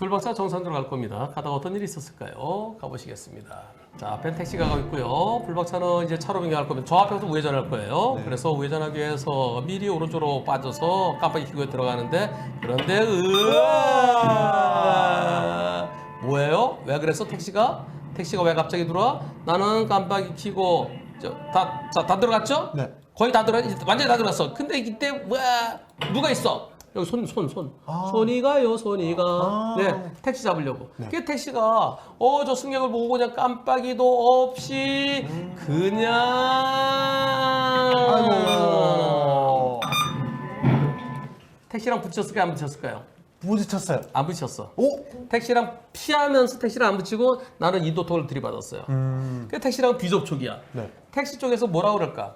불박사 정상으로 갈 겁니다. 가다가 어떤 일이 있었을까요? 가보시겠습니다. 자, 앞에 택시가 가고 있고요. 불박차는 이제 차로 변경할 겁니다. 저 앞에서 우회전할 거예요. 네. 그래서 우회전하기 위해서 미리 오른쪽으로 빠져서 깜빡이 켜고 들어가는데 그런데 으아 뭐예요? 왜 그랬어 택시가? 택시가 왜 갑자기 들어와? 나는 깜빡이 켜고 저다 다 들어갔죠? 네. 거의 다 들어 완전히 다 들어갔어. 근데 이때 뭐야 누가 있어? 여기 손 손 손. 아. 손이 가요 손이가. 아. 네 택시 잡으려고. 네. 그 택시가 어 저 승객을 보고 그냥 깜빡이도 없이 그냥 아이고. 택시랑 부딪혔을까요 안 부딪혔을까요? 부딪혔어요. 안 부딪혔어. 오. 택시랑 피하면서 택시를 안 붙이고 나는 인도턱을 들이받았어요. 음. 그 택시랑 비접촉이야. 네. 택시 쪽에서 뭐라 그럴까?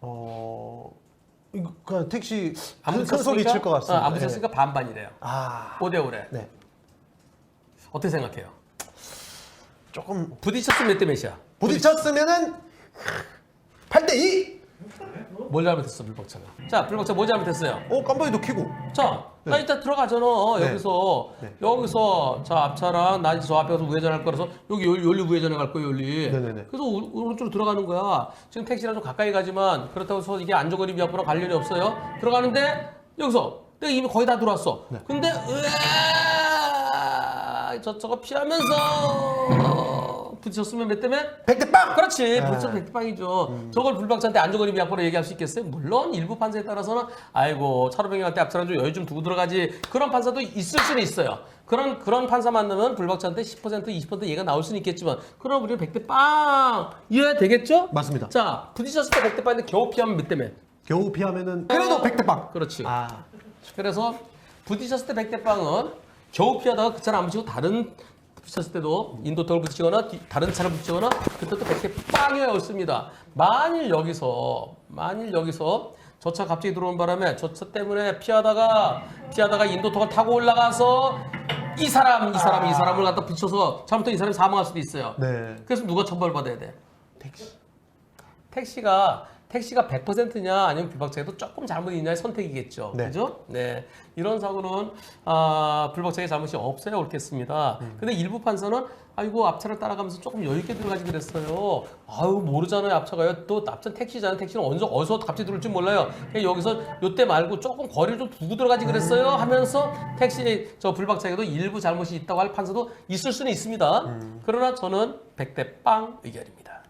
어. 그냥 택시 큰 부딪혔으니까 소리 칠것 같습니다. 어, 안 부딪혔으니까 반반이래요. 네. 아. 5대 5래. 네. 어떻게 생각해요? 조금 부딪혔으면 몇 대 몇이야? 부딪혔으면은 8대 2. 뭘 잘못했어 불박차가? 자 불박차 뭐 잘못했어요? 오 깜빡이도 켜고. 자, 나 네. 이따 들어가잖아. 네. 여기서 네. 여기서 자 앞차랑 나 이제 저 앞에 가서 우회전할 거라서 여기 열- 열리 우회전해 갈 거예요 열리. 네네네. 그래서 오- 오른쪽으로 들어가는 거야. 지금 택시랑 좀 가까이 가지만 그렇다고 해서 이게 안전거리 위협이랑 관련이 없어요. 들어가는데 여기서 내가 이미 거의 다 들어왔어. 네. 근데 으아 저쪽을 피하면서 부딪혔으면 몇 대면 100대 빵. 그렇지. 네. 불청 백빵이죠. 저걸 불박차한테 안전거리 위약으로 얘기할 수 있겠어요? 물론 일부 판사에 따라서는 아이고 차로 변경할 때 앞차랑 좀 여유 좀 두고 들어가지 그런 판사도 있을 수는 있어요. 그런 그런 판사 만나면 불박차한테 10% 20% 얘가 나올 수는 있겠지만 그럼 우리는 100대 빵 이해되겠죠? 맞습니다. 자 부딪혔을 때 100대 빵인데 겨우 피하면 몇 대면? 겨우 피하면은 그래도 100대 빵. 그렇지. 아. 그래서 부딪혔을 때 100대 빵은 겨우 피하다가 그 차를 안 붙이고 다른 부딪혔을 때도 인도턱을 붙이거나 뒤- 다른 차를 붙이거나 그때 또 100대 빵이 었습니다. 만일 여기서 만일 여기서 저 차 갑자기 들어온 바람에 저 차 때문에 피하다가 피하다가 인도턱을 타고 올라가서 이 사람 이 사람 이 사람을 갖다 붙여서 잘못하면 이 사람이 사망할 수도 있어요. 네. 그래서 누가 처벌받아야 돼? 택시. 택시가 택시가 100%냐 아니면 불박차에도 조금 잘못이 있냐의 선택이겠죠. 네. 그죠? 네. 이런 사고는 아, 불박차의 잘못이 없어야 옳겠습니다. 음. 근데 일부 판사는 아이고 앞차를 따라가면서 조금 여유 있게 들어가지 그랬어요. 아유 모르잖아요 앞차가요. 또 앞차 택시잖아요. 택시는 어디서 어디서 갑자기 들어올지 몰라요. 여기서 요때 말고 조금 거리를 좀 두고 들어가지 그랬어요. 음. 하면서 택시 저 불박차에도 일부 잘못이 있다고 할 판사도 있을 수는 있습니다. 음. 그러나 저는 100대 빵 의견입니다.